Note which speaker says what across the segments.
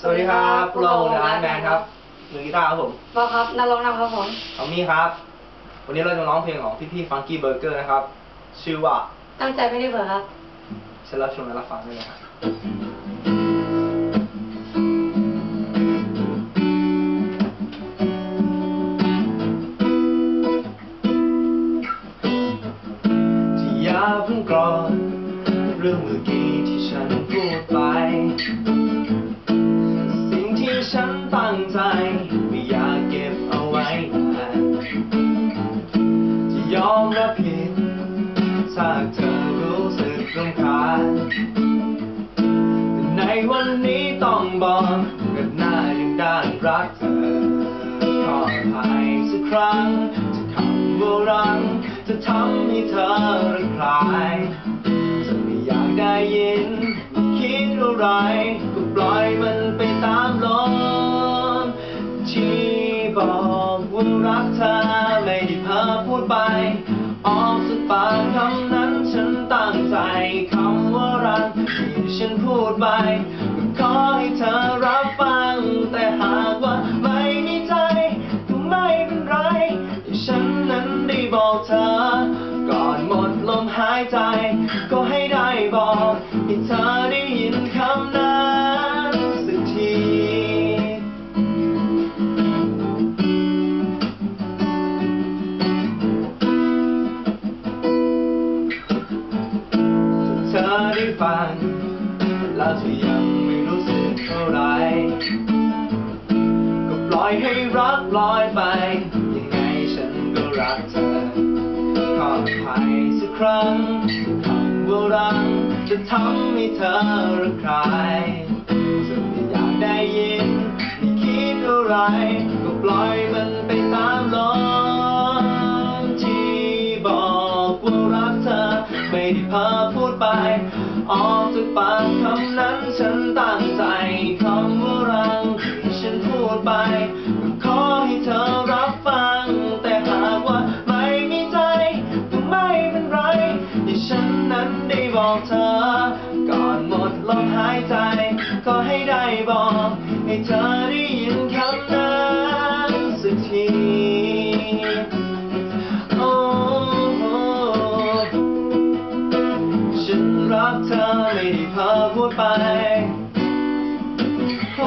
Speaker 1: สวัสดีครับพวกเราเดอะอาร์ตแมนครับมือกีตาร์ครับผม
Speaker 2: บอสครับนักร้องนำครับผม
Speaker 1: ทอมมี่ครับ วันนี้เราจะร้องเพลงของพี่ๆฟังกี้เบอร์เกอร์นะครับ ชื่อว่า
Speaker 2: ตั้งใจไม่ได้เผลอครับ
Speaker 1: ฉันรับชมและรับฟังด้วยนะครับที่อย่าเพิ่งกรอนเรื่องเมื่อกี้ที่ รับผิดถ้าเธอรู้สึกรำคาญแต่ในวันนี้ต้องบอกกับหน้ายังด้านรักเธอ ขออภัยสักครั้ง จะคำว่ารัง จะทำให้เธอระคายจะไม่อยากได้ยิน คิดอะไร ก็ปล่อยมันไปตามลมที่บอกว่ารักเธอไม่ได้เพ้อพูดไป ออกสุดปากคำนั้นฉันตั้งใจคำว่ารักที่ฉันพูดไปขอให้เธอรับฟัง แต่หากว่าไม่มีใจก็ไม่เป็นไรที่ฉันนั้นได้บอกเธอ ก่อนหมดลมหายใจ ก็ให้ได้บอกให้เธอ อได้ฟังแล้วเธอยังไม่รู้สึกเท่าไร ก็ปล่อยให้รักลอยไป ยังไงฉันก็รักเธอขออภัยสักครั้งคำว่ารักจะทำให้เธอระคายจะไม่อยากได้ยินไม่คิดอะไร ก็ปล่อยมันไปตามลมที่บอกว่ารักเธอ ไม่ได้เพ้อพูดไป ออกจากปากคำนั้นฉันตั้งใจคำว่ารังที่ฉันพูดไปขอให้เธอรับฟัง แต่หากว่าไม่มีใจก็ไม่เป็นไรที่ฉันนั้นได้บอกเธอ ก่อนหมดลมหายใจ ก็ให้ได้บอก ให้เธอได้ยิน เพ้อพ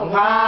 Speaker 1: ูดไ